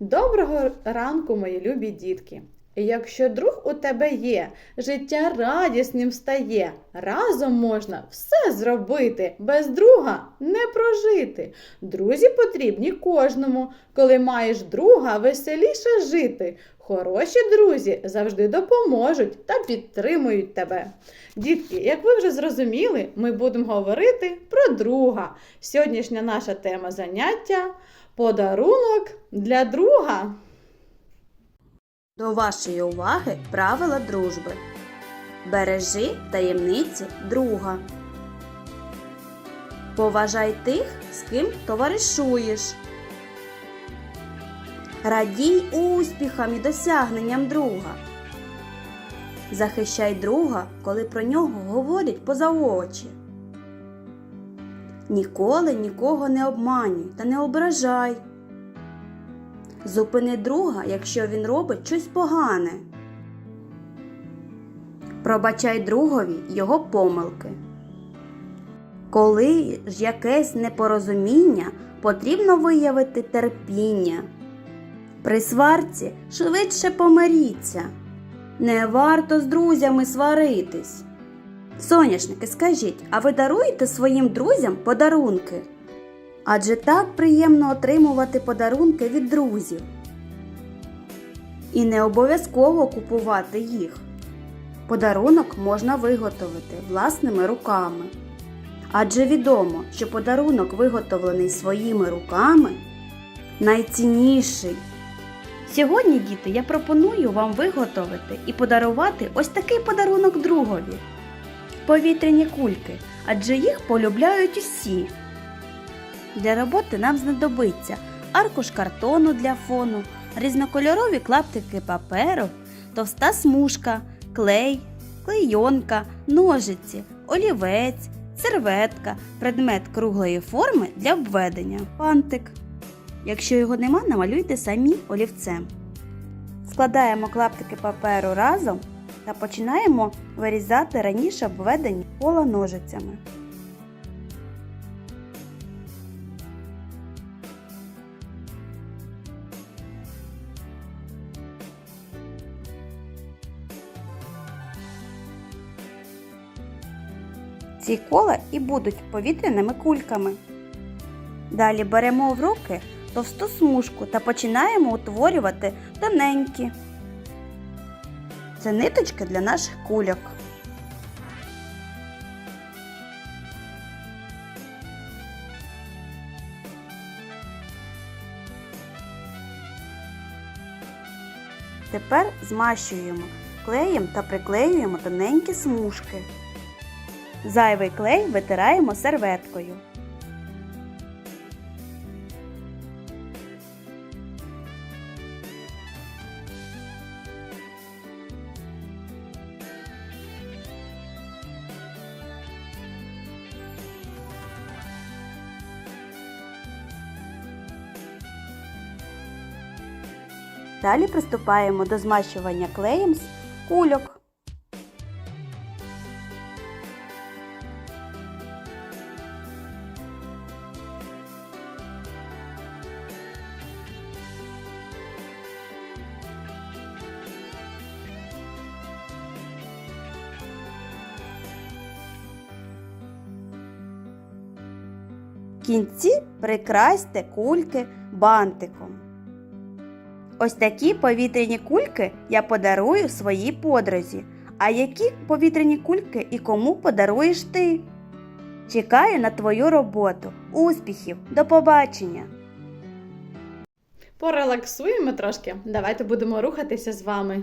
Доброго ранку, мої любі дітки! Якщо друг у тебе є, життя радісним стає. Разом можна все зробити, без друга не прожити. Друзі потрібні кожному. Коли маєш друга, веселіше жити. Хороші друзі завжди допоможуть та підтримують тебе. Дітки, як ви вже зрозуміли, ми будемо говорити про друга. Сьогоднішня наша тема заняття подарунок для друга. До вашої уваги правила дружби. Бережи таємниці друга. Поважай тих, з ким товаришуєш. Радій успіхам і досягненням друга. Захищай друга, коли про нього говорять поза очі. Ніколи нікого не обманюй та не ображай. Зупини друга, якщо він робить щось погане. Пробачай другові його помилки. Коли ж якесь непорозуміння, потрібно виявити терпіння. При сварці швидше помиріться. Не варто з друзями сваритись. Соняшники, скажіть, а ви даруєте своїм друзям подарунки? Адже так приємно отримувати подарунки від друзів. І не обов'язково купувати їх. Подарунок можна виготовити власними руками. Адже відомо, що подарунок, виготовлений своїми руками, найцінніший. Сьогодні, діти, я пропоную вам виготовити і подарувати ось такий подарунок другові. Повітряні кульки, адже їх полюбляють усі. Для роботи нам знадобиться аркуш картону для фону, різнокольорові клаптики паперу, товста смужка, клей, клейонка, ножиці, олівець, серветка, предмет круглої форми для обведення, пантик. Якщо його нема, намалюйте самі олівцем. Складаємо клаптики паперу разом та починаємо вирізати раніше обведені кола ножицями. Ці кола і будуть повітряними кульками. Далі беремо в руки товсту смужку та починаємо утворювати тоненькі. Це ниточки для наших кульок. Тепер змащуємо клеєм та приклеюємо тоненькі смужки. Зайвий клей витираємо серветкою. Далі приступаємо до змащування клеєм з кульок. Кінці прикрасьте кульки бантиком. Ось такі повітряні кульки я подарую своїй подрузі. А які повітряні кульки і кому подаруєш ти? Чекаю на твою роботу. Успіхів! До побачення! Порелаксуємо трошки. Давайте будемо рухатися з вами.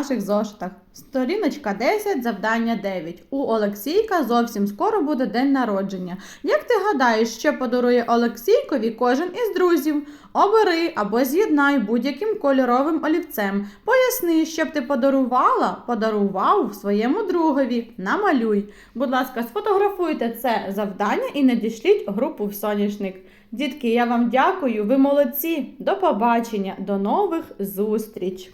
Наших зошитах. Сторіночка 10, завдання 9. У Олексійка зовсім скоро буде день народження. Як ти гадаєш, що подарує Олексійкові кожен із друзів? Обери або з'єднай будь-яким кольоровим олівцем. Поясни, щоб ти подарувала, подарував своєму другові. Намалюй. Будь ласка, сфотографуйте це завдання і надішліть групу в соняшник. Дітки, я вам дякую, ви молодці. До побачення, до нових зустріч!